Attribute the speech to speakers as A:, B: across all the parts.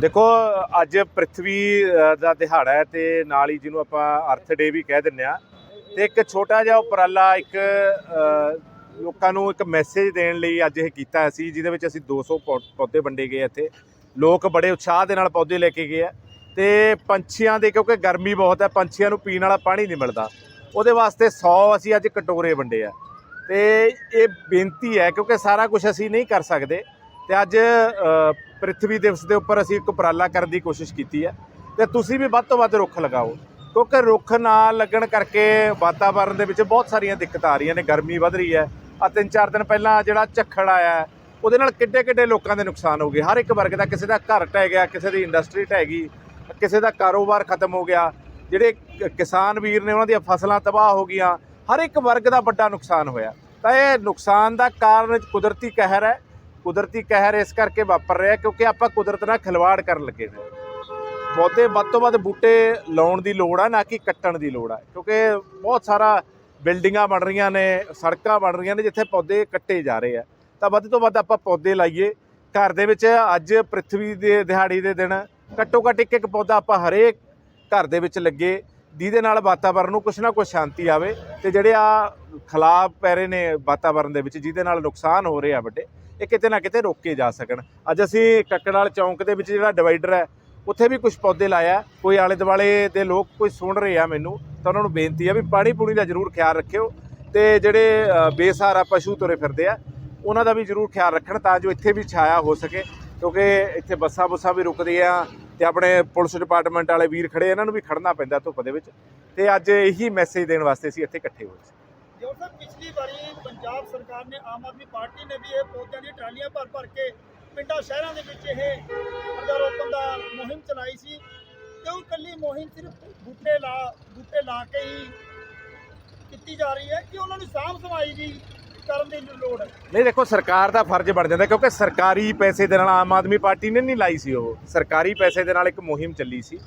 A: ਦੇਖੋ, ਅੱਜ ਪ੍ਰithvi ਦਾ ਦਿਹਾੜਾ ਹੈ ਤੇ ਨਾਲ ਹੀ ਜਿਹਨੂੰ ਆਪਾਂ ਅਰਥ ਡੇ ਵੀ ਕਹਿ ਦਿੰਨੇ ਆ ਤੇ ਇੱਕ ਛੋਟਾ ਜਿਹਾ ਉਪਰਾਲਾ, ਇੱਕ ਲੋਕਾਂ ਨੂੰ ਇੱਕ ਮੈਸੇਜ ਦੇਣ ਲਈ ਅੱਜ ਇਹ ਕੀਤਾ ਸੀ, ਜਿਹਦੇ ਵਿੱਚ ਅਸੀਂ 200 ਪੌ- ਪੌਦੇ ਵੰਡੇ ਗਏ ਇੱਥੇ। ਲੋਕ ਬੜੇ ਉਤਸ਼ਾਹ ਦੇ ਨਾਲ ਪੌਦੇ ਲੈ ਕੇ ਗਏ ਆ। ਤੇ ਪੰਛੀਆਂ ਦੇ, ਕਿਉਂਕਿ ਗਰਮੀ ਬਹੁਤ ਹੈ, ਪੰਛੀਆਂ ਨੂੰ ਪੀਣ ਵਾਲਾ ਪਾਣੀ ਨਹੀਂ ਮਿਲਦਾ। ਉਹਦੇ ਵਾਸਤੇ 100 ਅਸੀਂ ਅੱਜ ਕਟੋਰੇ ਵੰਡੇ ਆ। ਤੇ ਇਹ ਬੇਨਤੀ ਹੈ, ਕਿਉਂਕਿ ਸਾਰਾ ਕੁਝ ਅਸੀਂ ਨਹੀਂ ਕਰ ਸਕਦੇ। ਤੇ ਅੱਜ ਅ, ਪ੍ਰithvi ਦਿਵਸ ਦੇ ਉੱਪਰ ਅਸੀਂ ਇੱਕ ਉਪਰਾਲਾ ਕਰਨ ਦੀ ਕੋਸ਼ਿਸ਼ ਕੀਤੀ ਹੈ ਤੇ ਤੁਸੀਂ ਵੀ ਵੱਧ ਤੋਂ ਵੱਧ ਰੁੱਖ ਲਗਾਓ ਕਿਉਂਕਿ ਰੁੱਖ ਨਾ ਲੱਗਣ ਕਰਕੇ ਵਾਤਾਵਰਣ ਦੇ ਵਿੱਚ ਬਹੁਤ ਸਾਰੀਆਂ ਦਿੱਕਤਾਂ ਆ ਰਹੀਆਂ ਨੇ ਗਰਮੀ ਵੱਧ ਰਹੀ ਹੈ ਆ ਤਿੰਨ ਚਾਰ ਦਿਨ ਪਹਿਲਾਂ ਜਿਹੜਾ ਝੱਖੜ ਆਇਆ ਉਹਦੇ ਨਾਲ ਕਿੱਡੇ ਕਿੱਡੇ ਲੋਕਾਂ ਦੇ ਨੁਕਸਾਨ ਹੋ ਗਏ ਹਰ ਇੱਕ ਵਰਗ ਦਾ ਕਿਸੇ ਦਾ ਘਰ ਢਹਿ ਗਿਆ ਕਿਸੇ ਦੀ ਇੰਡਸਟਰੀ ਢਹਿ ਗਈ ਕਿਸੇ ਦਾ ਕਾਰੋਬਾਰ ਖਤਮ ਹੋ ਗਿਆ ਜਿਹੜੇ ਕਿਸਾਨ ਵੀਰ ਨੇ ਉਹਨਾਂ ਦੀਆਂ ਫਸਲਾਂ ਤਬਾਹ ਹੋ ਗਈਆਂ ਹਰ ਇੱਕ ਵਰਗ ਦਾ ਵੱਡਾ ਨੁਕਸਾਨ ਹੋਇਆ। ਤਾਂ ਇਹ ਨੁਕਸਾਨ ਦਾ ਕਾਰਨ ਕੁਦਰਤੀ ਕਹਿਰ ਹੈ ਕੁਦਰਤੀ ਕਹਿਰ ਇਸ ਕਰਕੇ ਵਾਪਰ ਰਿਹਾ ਕਿਉਂਕਿ ਆਪਾਂ ਕੁਦਰਤ ਨਾਲ ਖਿਲਵਾੜ ਕਰਨ ਲੱਗੇ ਨੇ। ਪੌਦੇ ਵੱਧ ਤੋਂ ਵੱਧ ਬੂਟੇ ਲਾਉਣ ਦੀ ਲੋੜ ਆ, ਨਾ ਕਿ ਕੱਟਣ ਦੀ ਲੋੜ ਆ। ਕਿਉਂਕਿ ਬਹੁਤ ਸਾਰਾ ਬਿਲਡਿੰਗਾਂ ਬਣ ਰਹੀਆਂ ਨੇ, ਸੜਕਾਂ ਬਣ ਰਹੀਆਂ ਨੇ ਜਿੱਥੇ ਪੌਦੇ ਕੱਟੇ ਜਾ ਰਹੇ ਆ। ਤਾਂ ਵੱਧ ਤੋਂ ਵੱਧ ਆਪਾਂ ਪੌਦੇ ਲਾਈਏ। ਘਰ ਦੇ ਵਿੱਚ ਅੱਜ ਪ੍ਰithvi ਦੇ ਦਿਹਾੜੀ ਦੇ ਦਿਨ, ਘੱਟੋ ਘੱਟ ਇੱਕ ਇੱਕ ਪੌਦਾ ਆਪਾਂ ਹਰੇਕ ਘਰ ਦੇ ਵਿੱਚ ਲੱਗੇ, ਜਿਹਦੇ ਨਾਲ ਵਾਤਾਵਰਨ ਨੂੰ ਕੁਛ ਨਾ ਕੁਛ ਸ਼ਾਂਤੀ ਆਵੇ ਤੇ ਜਿਹੜੇ ਆ ਖਲਾਬ ਪੈ ਰਹੇ ਨੇ ਵਾਤਾਵਰਨ ਦੇ ਵਿੱਚ, ਜਿਹਦੇ ਨਾਲ ਨੁਕਸਾਨ ਹੋ ਰਹੇ ਆ ਵੱਡੇ ਇਹ ਕਿਤੇ ਨਾ ਕਿਤੇ ਰੋਕੇ ਜਾ ਸਕਣ। ਅੱਜ ਅਸੀਂ ਕੱਕੜਾਲ ਚੌਂਕ ਦੇ ਵਿੱਚ ਜਿਹੜਾ ਡਿਵਾਈਡਰ ਹੈ, ਉੱਥੇ ਵੀ ਕੁਝ ਪੌਦੇ ਲਾਇਆ ਕੋਈ ਆਲੇ ਦੁਆਲੇ ਦੇ ਲੋਕ ਕੋਈ ਸੁਣ ਰਹੇ ਆ ਮੈਨੂੰ, ਤਾਂ ਉਹਨਾਂ ਨੂੰ ਬੇਨਤੀ ਆ ਵੀ ਪਾਣੀ ਪੂਣੀ ਦਾ ਜ਼ਰੂਰ ਖਿਆਲ ਰੱਖਿਓ ਤੇ ਜਿਹੜੇ ਬੇਸਹਾਰਾ ਪਸ਼ੂ ਤੁਰੇ ਫਿਰਦੇ ਆ, ਉਹਨਾਂ ਦਾ ਵੀ ਜ਼ਰੂਰ ਖਿਆਲ ਰੱਖਣ ਤਾਂ ਜੋ ਇੱਥੇ ਵੀ ਛਾਇਆ ਹੋ ਸਕੇ, ਕਿਉਂਕਿ ਇੱਥੇ ਬੱਸਾਂ ਬੁੱਸਾਂ ਵੀ ਰੁਕਦੀਆਂ ਆ ਤੇ ਆਪਣੇ ਪੁਲਿਸ ਡਿਪਾਰਟਮੈਂਟ ਵਾਲੇ ਵੀਰ ਖੜੇ ਇਹਨਾਂ ਨੂੰ ਵੀ ਖੜਨਾ ਪੈਂਦਾ ਧੁੱਪ ਦੇ ਵਿੱਚ। ਤੇ ਅੱਜ ਇਹੀ ਮੈਸੇਜ ਦੇਣ ਵਾਸਤੇ ਅਸੀਂ ਇੱਥੇ ਇਕੱਠੇ ਹੋਏ ਸੀ।
B: ਜੋ ਸਰ, ਪਿਛਲੀ ਵਾਰੀ ਪੰਜਾਬ ਸਰਕਾਰ ਨੇ ਆਮ ਆਦਮੀ ਪਾਰਟੀ ਨੇ ਵੀ ਇਹ ਪੌਦਿਆਂ ਦੀ ਟਰਾਲੀਆਂ ਭਰ ਭਰ ਕੇ ਪਿੰਡਾਂ, ਸ਼ਹਿਰਾਂ ਦੇ ਵਿੱਚ ਇਹ ਪੌਦਾ ਦਾ ਮੁਹਿੰਮ ਚਲਾਈ ਸੀ। ਤੇ ਉਹ ਮੁਹਿੰਮ ਸਿਰਫ ਬੂਟੇ ਲਾ ਬੂਟੇ ਲਾ ਕੇ ਹੀ ਕੀਤੀ ਜਾ ਰਹੀ ਹੈ ਕਿ ਉਹਨਾਂ ਨੂੰ ਸਾਂਭ ਸੰਭਾਈ ਵੀ ਕਰਨ ਦੀ ਲੋੜ ਹੈ।
A: ਨਹੀਂ, ਦੇਖੋ, ਸਰਕਾਰ ਦਾ ਫਰਜ਼ ਬਣ ਜਾਂਦਾ ਕਿਉਂਕਿ ਸਰਕਾਰੀ ਪੈਸੇ ਦੇ ਨਾਲ ਆਮ ਆਦਮੀ ਪਾਰਟੀ ਨੇ ਨਹੀਂ ਲਾਈ ਸੀ ਉਹ। ਸਰਕਾਰੀ ਪੈਸੇ ਦੇ ਨਾਲ ਇੱਕ ਮੁਹਿੰਮ ਚੱਲੀ ਸੀ,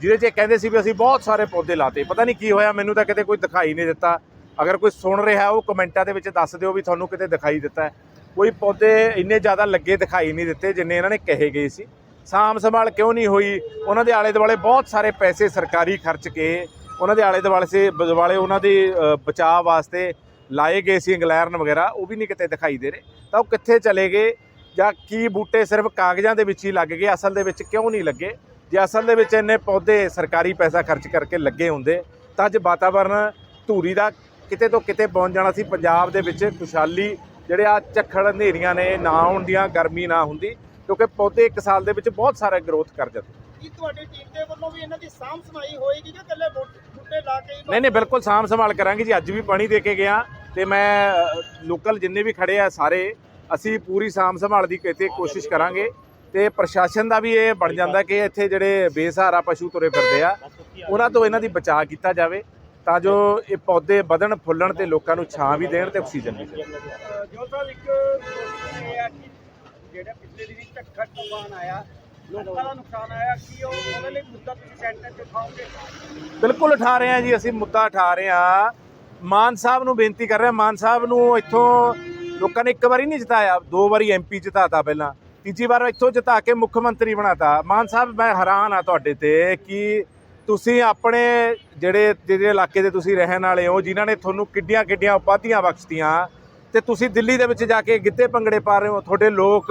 A: ਜਿਹਦੇ 'ਚ ਇਹ ਕਹਿੰਦੇ ਸੀ ਵੀ ਅਸੀਂ ਬਹੁਤ ਸਾਰੇ ਪੌਦੇ ਲਾਤੇ। ਪਤਾ ਨਹੀਂ ਕੀ ਹੋਇਆ, ਮੈਨੂੰ ਤਾਂ ਕਿਤੇ ਕੋਈ ਦਿਖਾਈ ਨਹੀਂ ਦਿੱਤਾ। ਅਗਰ ਕੋਈ ਸੁਣ ਰਿਹਾ ਉਹ ਕਮੈਂਟਾਂ ਦੇ ਵਿੱਚ ਦੱਸ ਦਿਓ ਵੀ ਤੁਹਾਨੂੰ ਕਿਤੇ ਦਿਖਾਈ ਦਿੱਤਾ ਕੋਈ ਪੌਦੇ ਇੰਨੇ ਜ਼ਿਆਦਾ ਲੱਗੇ ਦਿਖਾਈ ਨਹੀਂ ਦਿੱਤੇ ਜਿੰਨੇ ਇਹਨਾਂ ਨੇ ਕਹੇ ਗਏ ਸੀ। ਸਾਂਭ ਸੰਭਾਲ ਕਿਉਂ ਨਹੀਂ ਹੋਈ? ਉਹਨਾਂ ਦੇ ਆਲੇ ਦੁਆਲੇ ਬਹੁਤ ਸਾਰੇ ਪੈਸੇ ਸਰਕਾਰੀ ਖਰਚ ਕੇ ਉਹਨਾਂ ਦੇ ਆਲੇ ਦੁਆਲੇ ਸੇ ਦੁਆਲੇ ਉਹਨਾਂ ਦੇ ਬਚਾਅ ਵਾਸਤੇ ਲਾਏ ਗਏ ਸੀ ਇੰਗਲੈਰਨ ਵਗੈਰਾ, ਉਹ ਵੀ ਨਹੀਂ ਕਿਤੇ ਦਿਖਾਈ ਦੇ ਰਹੇ। ਤਾਂ ਉਹ ਕਿੱਥੇ ਚਲੇ ਗਏ? ਜਾਂ ਕੀ ਬੂਟੇ ਸਿਰਫ ਕਾਗਜ਼ਾਂ ਦੇ ਵਿੱਚ ਹੀ ਲੱਗ ਗਏ? ਅਸਲ ਦੇ ਵਿੱਚ ਕਿਉਂ ਨਹੀਂ ਲੱਗੇ? ਜੇ ਅਸਲ ਦੇ ਵਿੱਚ ਇੰਨੇ ਪੌਦੇ ਸਰਕਾਰੀ ਪੈਸਾ ਖਰਚ ਕਰਕੇ ਲੱਗੇ ਹੁੰਦੇ, ਤਾਂ ਅੱਜ ਵਾਤਾਵਰਣ ਧੂਰੀ ਦਾ ਕਿਤੇ ਤੋਂ ਕਿਤੇ ਪਹੁੰਚ ਜਾਣਾ ਸੀ। ਪੰਜਾਬ ਦੇ ਵਿੱਚ ਖੁਸ਼ਹਾਲੀ ਜਿਹੜੇ ਆ ਝੱਖੜ ਹਨੇਰੀਆਂ ਨੇ ਨਾ ਆਉਣ ਦੀਆਂ ਗਰਮੀ ਨਾ ਹੁੰਦੀ ਕਿਉਂਕਿ ਪੌਦੇ ਇੱਕ ਸਾਲ ਦੇ ਵਿੱਚ ਬਹੁਤ ਸਾਰਾ ਗਰੋਥ ਕਰ ਜਾਂਦੇ।
B: ਕੀ ਤੁਹਾਡੀ ਟੀਮ ਦੇ ਵੱਲੋਂ ਵੀ ਇਹਨਾਂ ਦੀ ਸਾਂਭ ਸੰਭਾਈ ਹੋਏਗੀ ਕਿ ਇਕੱਲੇ ਬੂਟ- ਲਾ ਕੇ
A: ਨਹੀਂ ਨਹੀਂ ਬਿਲਕੁਲ ਸਾਂਭ ਸੰਭਾਲ ਕਰਾਂਗੇ ਜੀ। ਅੱਜ ਵੀ ਪਾਣੀ ਦੇ ਕੇ ਗਿਆ ਤੇ ਮੈਂ ਲੋਕਲ ਜਿੰਨੇ ਵੀ ਖੜੇ ਆ ਸਾਰੇ ਅਸੀਂ ਪੂਰੀ ਸਾਂਭ ਸੰਭਾਲ ਦੀ ਕਿਤੇ ਕੋਸ਼ਿਸ਼ ਕਰਾਂਗੇ ਤੇ ਪ੍ਰਸ਼ਾਸਨ ਦਾ ਵੀ ਇਹ ਬਣ ਜਾਂਦਾ ਕਿ ਇੱਥੇ ਜਿਹੜੇ ਬੇਸਹਾਰਾ ਪਸ਼ੂ ਤੁਰੇ ਫਿਰਦੇ ਆ ਉਹਨਾਂ ਤੋਂ ਇਹਨਾਂ ਦੀ ਬਚਾਅ ਕੀਤਾ ਜਾਵੇ। ਤਾਂ ਜੋ ਇਹ ਪੌਦੇ ਵਧਣ ਫੁੱਲਣ ਤੇ ਲੋਕਾਂ ਨੂੰ ਛਾਂ ਵੀ ਦੇਣ ਤੇ ਆਕਸੀਜਨ ਵੀ ਦੇਣ।
B: ਜੋ ਸਾਹਿਬ ਇੱਕ question ਇਹ ਹੈ ਕਿ ਜਿਹੜਾ ਪਿਛਲੇ ਦਿਨੀ ਝੱਖੜ ਤੂਫਾਨ ਆਇਆ ਲੋਕਾਂ ਦਾ ਨੁਕਸਾਨ ਆਇਆ ਕੀ ਉਹ ਉਹਦੇ ਲਈ ਮੁੱਦਾ ਤੁਸੀਂ ਸੈਂਟਰ ਤੇ ਉਠਾਓਗੇ?
A: ਬਿਲਕੁਲ ਉਠਾ ਰਹੇ ਆ ਜੀ ਅਸੀਂ ਮੁੱਦਾ ਉਠਾ ਰਹੇ ਆ ਮਾਨ ਸਾਹਿਬ ਨੂੰ ਬੇਨਤੀ ਕਰ ਰਹੇ ਹਾਂ ਮਾਨ ਸਾਹਿਬ ਨੂੰ ਇੱਥੋਂ ਲੋਕਾਂ ਨੇ ਇੱਕ ਵਾਰੀ ਨਹੀਂ ਜਿਤਾਇਆ ਦੋ ਵਾਰੀ ਐਮਪੀ ਜਿਤਾਤਾ ਪਹਿਲਾਂ ਤੀਜੀ ਵਾਰ ਇੱਥੋਂ ਜਿਤਾ ਕੇ ਮੁੱਖ ਮੰਤਰੀ ਬਣਾਤਾ। ਮਾਨ ਸਾਹਿਬ ਮੈਂ ਹੈਰਾਨ ਆ ਤੁਹਾਡੇ ਤੇ ਕਿ ਤੁਸੀਂ ਆਪਣੇ ਜਿਹੜੇ ਜਿਹੜੇ ਇਲਾਕੇ ਦੇ ਤੁਸੀਂ ਰਹਿਣ ਵਾਲੇ ਹੋ, ਜਿਨ੍ਹਾਂ ਨੇ ਤੁਹਾਨੂੰ ਕਿੱਡੀਆਂ ਕਿੱਡੀਆਂ ਉਪਾਧੀਆਂ ਬਖਸ਼ਤੀਆਂ, ਤੇ ਤੁਸੀਂ ਦਿੱਲੀ ਦੇ ਵਿੱਚ ਜਾ ਕੇ ਗਿੱਧੇ ਭੰਗੜੇ ਪਾ ਰਹੇ ਹੋ, ਤੁਹਾਡੇ ਲੋਕ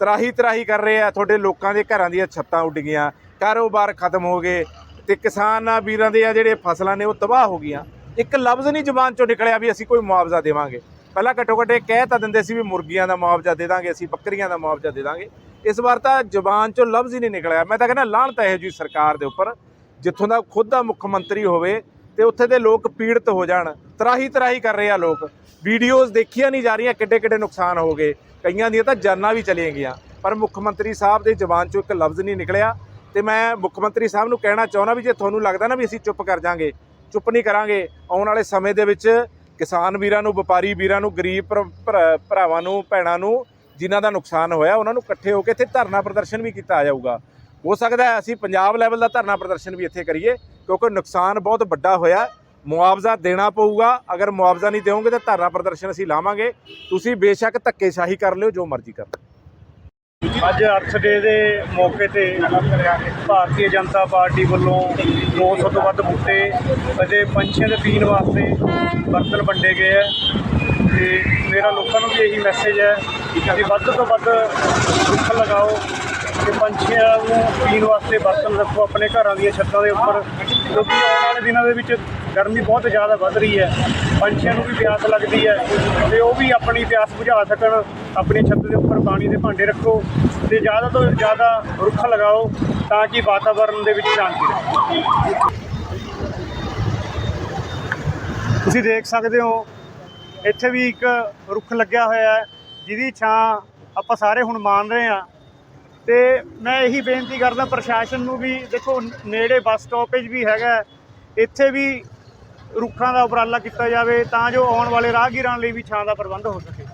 A: ਤਰਾਹੀ ਤਰਾਹੀ ਕਰ ਰਹੇ ਆ, ਤੁਹਾਡੇ ਲੋਕਾਂ ਦੇ ਘਰਾਂ ਦੀਆਂ ਛੱਤਾਂ ਉੱਡ ਗਈਆਂ, ਕਾਰੋਬਾਰ ਖਤਮ ਹੋ ਗਏ, ਤੇ ਕਿਸਾਨਾਂ ਵੀਰਾਂ ਦੇ ਆ ਜਿਹੜੇ ਫਸਲਾਂ ਨੇ ਉਹ ਤਬਾਹ ਹੋ ਗਈਆਂ। ਇੱਕ ਲਫ਼ਜ਼ ਨਹੀਂ ਜ਼ੁਬਾਨ ਚੋਂ ਨਿਕਲਿਆ ਵੀ ਅਸੀਂ ਕੋਈ ਮੁਆਵਜ਼ਾ ਦੇਵਾਂਗੇ। ਪਹਿਲਾਂ ਘੱਟੋ ਘੱਟ ਇਹ ਕਹਿ ਤਾਂ ਦਿੰਦੇ ਸੀ ਵੀ ਮੁਰਗੀਆਂ ਦਾ ਮੁਆਵਜ਼ਾ ਦੇ ਦਾਂਗੇ, ਅਸੀਂ ਬੱਕਰੀਆਂ ਦਾ ਮੁਆਵਜ਼ਾ ਦੇ ਦਾਂਗੇ। ਇਸ ਵਾਰ ਤਾਂ ਜ਼ੁਬਾਨ ਚੋਂ ਲਫ਼ਜ਼ ਹੀ ਨਹੀਂ ਨਿਕਲਿਆ। ਮੈਂ ਤਾਂ ਕਹਿੰਦਾ ਲਾਹਣ ਤਾਂ ਇਹੋ ਜੀ ਸਰਕਾਰ ਦੇ ਉੱਪਰ। ਜਿੱਥੋਂ ਦਾ ਖੁਦ ਦਾ ਮੁੱਖ ਮੰਤਰੀ ਹੋਵੇ ਤੇ ਉੱਥੇ ਦੇ ਲੋਕ ਪੀੜਤ ਹੋ ਜਾਣ, ਤਰਾਹੀ ਤਰਾਹੀ ਕਰ ਰਹੇ ਆ ਲੋਕ। ਵੀਡੀਓਜ਼ ਦੇਖੀਆਂ ਨਹੀਂ ਜਾ ਰਹੀਆਂ, ਕਿੱਡੇ ਕਿੱਡੇ ਨੁਕਸਾਨ ਹੋ ਗਏ। ਕਈਆਂ ਦੀਆਂ ਤਾਂ ਜਾਨਾਂ ਵੀ ਚਲੀਆਂ ਗਈਆਂ। ਪਰ ਮੁੱਖ ਮੰਤਰੀ ਸਾਹਿਬ ਦੇ ਜ਼ੁਬਾਨ ਚੋਂ ਇੱਕ ਲਫ਼ਜ਼ ਨਹੀਂ ਨਿਕਲਿਆ। ਤੇ ਮੈਂ ਮੁੱਖ ਮੰਤਰੀ ਸਾਹਿਬ ਨੂੰ ਕਹਿਣਾ ਚਾਹੁੰਦਾ ਵੀ ਜੇ ਤੁਹਾਨੂੰ ਲੱਗਦਾ ਨਾ ਵੀ ਅਸੀਂ ਚੁੱਪ ਕਰ ਜਾਾਂਗੇ, ਚੁੱਪ ਨਹੀਂ ਕਰਾਂਗੇ, ਆਉਣ ਵਾਲੇ ਸਮੇਂ ਦੇ ਵਿੱਚ ਕਿਸਾਨ ਵੀਰਾਂ ਨੂੰ, ਵਪਾਰੀ ਵੀਰਾਂ ਨੂੰ, ਗਰੀਬ ਭਰਾ- ਭਰਾ- ਭਰਾਵਾਂ ਨੂੰ, ਭੈਣਾਂ ਨੂੰ ਜਿਨ੍ਹਾਂ ਦਾ ਨੁਕਸਾਨ ਹੋਇਆ, ਉਹਨਾਂ ਨੂੰ ਇਕੱਠੇ ਹੋ ਕੇ ਇੱਥੇ ਧਰਨਾ ਪ੍ਰਦਰਸ਼ਨ ਵੀ ਕੀਤਾ ਜਾਊਗਾ। ਹੋ ਸਕਦਾ ਹੈ ਅਸੀਂ ਪੰਜਾਬ ਲੈਵਲ ਦਾ ਧਰਨਾ ਪ੍ਰਦਰਸ਼ਨ ਵੀ ਇੱਥੇ ਕਰੀਏ, ਕਿਉਂਕਿ ਨੁਕਸਾਨ ਬਹੁਤ ਵੱਡਾ ਹੋਇਆ ਮੁਆਵਜ਼ਾ ਦੇਣਾ ਪਊਗਾ, ਅਗਰ ਮੁਆਵਜ਼ਾ ਨਹੀਂ ਦਿਓਗੇ ਤਾਂ ਧਰਨਾ ਪ੍ਰਦਰਸ਼ਨ ਅਸੀਂ ਲਾਵਾਂਗੇ। ਤੁਸੀਂ ਬੇਸ਼ੱਕ ਧੱਕੇਸ਼ਾਹੀ ਕਰ ਲਿਓ, ਜੋ ਮਰਜ਼ੀ ਕਰ
C: ਅੱਜ ਅਰਥ ਡੇ ਦੇ ਮੌਕੇ ਤੇ ਭਾਰਤੀ ਜਨਤਾ ਪਾਰਟੀ ਵੱਲੋਂ 200 ਤੋਂ ਵੱਧ ਬੂਟੇ ਅਤੇ ਪੰਛੀਆਂ ਦੇ ਪੀਣ ਵਾਸਤੇ ਬਰਤਨ ਵੰਡੇ ਗਏ ਹੈ। ਤੇ ਮੇਰਾ ਲੋਕਾਂ ਨੂੰ ਵੀ ਇਹੀ ਮੈਸੇਜ ਹੈ ਕਿ ਵੱਧ ਤੋਂ ਵੱਧ ਰੁੱਖ ਲਗਾਓ ਤੇ ਪੰਛੀਆਂ ਨੂੰ ਪੀਣ ਵਾਸਤੇ ਬਰਤਨ ਰੱਖੋ, ਆਪਣੇ ਘਰਾਂ ਦੀਆਂ ਛੱਤਾਂ ਦੇ ਉੱਪਰ। ਕਿਉਂਕਿ ਆਉਣ ਵਾਲੇ ਦਿਨਾਂ ਦੇ ਵਿੱਚ ਗਰਮੀ ਬਹੁਤ ਜ਼ਿਆਦਾ ਵੱਧ ਰਹੀ ਹੈ। ਪੰਛੀਆਂ ਨੂੰ ਵੀ ਪਿਆਸ ਲੱਗਦੀ ਹੈ ਤੇ ਉਹ ਵੀ ਆਪਣੀ ਪਿਆਸ ਬੁਝਾ ਸਕਣ। ਆਪਣੀ ਛੱਤ ਦੇ ਉੱਪਰ ਪਾਣੀ ਦੇ ਭਾਂਡੇ ਰੱਖੋ ਤੇ ਜ਼ਿਆਦਾ ਤੋਂ ਜ਼ਿਆਦਾ ਰੁੱਖ ਲਗਾਓ ਤਾਂ ਕਿ ਵਾਤਾਵਰਣ ਦੇ ਵਿੱਚ ਸ਼ਾਂਤੀ ਰਹੇ। ਤੁਸੀਂ ਦੇਖ ਸਕਦੇ ਹੋ, ਇੱਥੇ ਵੀ ਇੱਕ ਰੁੱਖ ਲੱਗਿਆ ਹੋਇਆ ਹੈ, ਜਿਹਦੀ ਛਾਂ ਆਪਾਂ ਸਾਰੇ ਹੁਣ ਮਾਣ ਰਹੇ ਹਾਂ। ਤੇ ਮੈਂ ਇਹੀ ਬੇਨਤੀ ਕਰਦਾ ਪ੍ਰਸ਼ਾਸਨ ਨੂੰ ਵੀ ਦੇਖੋ, ਨੇੜੇ ਬੱਸ ਸਟਾਪੇਜ ਵੀ ਹੈਗਾ ਇੱਥੇ ਵੀ ਰੁੱਖਾਂ ਦਾ ਉਪਰਾਲਾ ਕੀਤਾ ਜਾਵੇ ਤਾਂ ਜੋ ਆਉਣ ਵਾਲੇ ਰਾਹਗੀਰਾਂ ਲਈ ਵੀ ਛਾਂ ਦਾ ਪ੍ਰਬੰਧ ਹੋ ਸਕੇ।